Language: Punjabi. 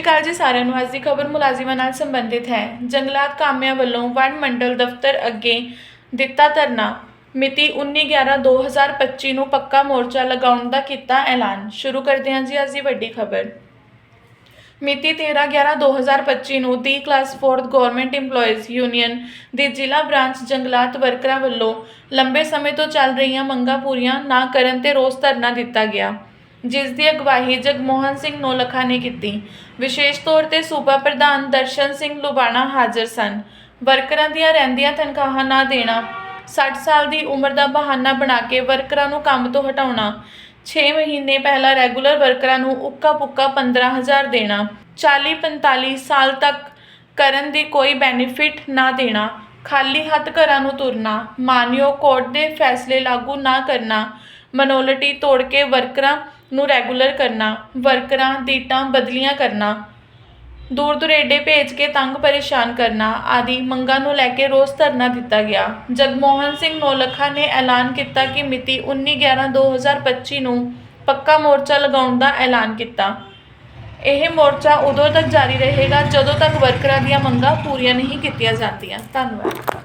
ਸਤਿ ਸ਼੍ਰੀ ਅਕਾਲ ਜੀ ਸਾਰਿਆਂ ਨੂੰ ਅੱਜ ਦੀ ਖਬਰ ਮੁਲਾਜ਼ਮਾਂ ਨਾਲ ਸੰਬੰਧਿਤ ਹੈ। ਜੰਗਲਾਤ ਕਾਮਿਆਂ ਵੱਲੋਂ ਵਣ ਮੰਡਲ ਦਫ਼ਤਰ ਅੱਗੇ ਦਿੱਤਾ ਧਰਨਾ। ਮਿਤੀ 19/11/2025 ਨੂੰ ਪੱਕਾ ਮੋਰਚਾ ਲਗਾਉਣ ਦਾ ਕੀਤਾ ਐਲਾਨ। ਸ਼ੁਰੂ ਕਰਦੇ ਹਾਂ ਜੀ ਅੱਜ ਦੀ ਵੱਡੀ ਖਬਰ। ਮਿਤੀ 13/11/2025 ਨੂੰ ਦੀ class 4th government EMPLOYEES union ਦੇ ਜ਼ਿਲ੍ਹਾ ਬ੍ਰਾਂਚ ਜੰਗਲਾਤ ਵਰਕਰਾਂ ਵੱਲੋਂ ਲੰਬੇ ਸਮੇਂ ਤੋਂ ਚੱਲ ਰਹੀਆਂ ਮੰਗਾਂ ਪੂਰੀਆਂ ਨਾ ਕਰਨ ਤੇ ਰੋਸ ਧਰਨਾ ਦਿੱਤਾ ਗਿਆ। ਜਿਸ ਦੀ ਅਗਵਾਈ ਜਗਮੋਹਨ ਸਿੰਘ ਨੌਲਖਾ ਨੇ ਕੀਤੀ। ਵਿਸ਼ੇਸ਼ ਤੌਰ ਤੇ ਸੂਬਾ ਪ੍ਰਧਾਨ ਦਰਸ਼ਨ ਸਿੰਘ ਲੁਬਾਣਾ ਹਾਜ਼ਰ ਸਨ। ਵਰਕਰਾਂ ਦੀਆਂ ਰਹਿੰਦੀਆਂ ਤਨਖਾਹਾਂ ਨਾ ਦੇਣਾ 60 ਸਾਲ ਦੀ ਉਮਰ ਦਾ ਬਹਾਨਾ ਬਣਾ ਕੇ ਵਰਕਰਾਂ ਨੂੰ ਕੰਮ ਤੋਂ ਹਟਾਉਣਾ 6 ਮਹੀਨੇ ਪਹਿਲਾਂ ਰੈਗੂਲਰ ਵਰਕਰਾਂ ਨੂੰ ਉੱਕਾ ਪੁੱਕਾ 15000 ਦੇਣਾ 40 45 ਸਾਲ ਤੱਕ ਕਰਨ ਦੀ ਕੋਈ ਬੈਨੀਫਿਟ ਨਾ ਦੇਣਾ, ਖਾਲੀ ਹੱਥ ਘਰਾਂ ਨੂੰ ਤੁਰਨਾ, ਮਾਨਯੋਗ ਕੋਰਟ ਦੇ ਫੈਸਲੇ ਲਾਗੂ ਨਾ ਕਰਨਾ, ਮਨੋਲਿਟੀ ਤੋੜ ਕੇ ਵਰਕਰਾਂ ਨੂੰ ਰੈਗੂਲਰ ਕਰਨਾ, ਵਰਕਰਾਂ ਦੀਟਾਂ ਬਦਲੀਆਂ ਕਰਨਾ ਦੂਰ ਦੁਰੇਡੇ ਭੇਜ ਕੇ ਤੰਗ ਪਰੇਸ਼ਾਨ ਕਰਨਾ ਆਦਿ ਮੰਗਾਂ ਨੂੰ ਲੈ ਕੇ ਰੋਸ ਧਰਨਾ ਦਿੱਤਾ ਗਿਆ। ਜਗਮੋਹਨ ਸਿੰਘ ਨੌਲਖਾ ਨੇ ਐਲਾਨ ਕੀਤਾ ਕਿ ਮਿਤੀ 19/11/2025 ਨੂੰ ਪੱਕਾ ਮੋਰਚਾ ਲਗਾਉਣ ਦਾ ਐਲਾਨ ਕੀਤਾ। ਇਹ ਮੋਰਚਾ ਉਦੋਂ ਤੱਕ ਜਾਰੀ ਰਹੇਗਾ ਜਦੋਂ ਤੱਕ ਵਰਕਰਾਂ ਦੀਆਂ ਮੰਗਾਂ ਪੂਰੀਆਂ ਨਹੀਂ ਕੀਤੀਆਂ ਜਾਂਦੀਆਂ। ਧੰਨਵਾਦ।